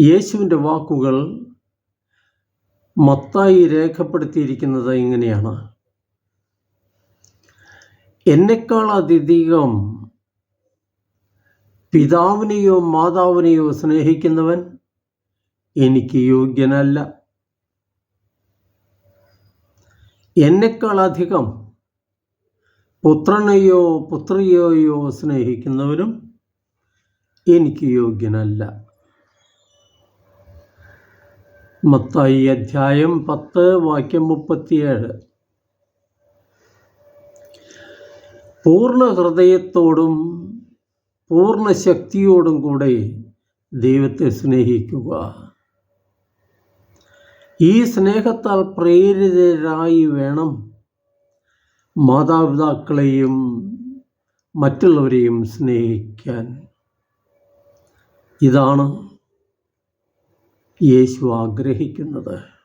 യേശുവിന്റെ വാക്കുകൾ മത്തായി രേഖപ്പെടുത്തിയിരിക്കുന്നത് ഇങ്ങനെയാണ്. എന്നെക്കാൾ അതിഥികം പിതാവിനെയോ മാതാവിനെയോ സ്നേഹിക്കുന്നവൻ എനിക്ക് യോഗ്യനല്ല. എന്നെക്കാൾ അധികം പുത്രനെയോ പുത്രിയെയോ സ്നേഹിക്കുന്നവനും എനിക്ക് യോഗ്യനല്ല. മത്തായി അധ്യായം പത്ത് വാക്യം മുപ്പത്തിയേഴ്. പൂർണ ഹൃദയത്തോടും പൂർണ ശക്തിയോടും കൂടെ ദൈവത്തെ സ്നേഹിക്കുക. ഈ സ്നേഹത്താൽ പ്രേരിതരായി വേണം മാതാപിതാക്കളെയും മറ്റുള്ളവരെയും സ്നേഹിക്കാൻ. ഇതാണ് യേശു ആഗ്രഹിക്കുന്നത്.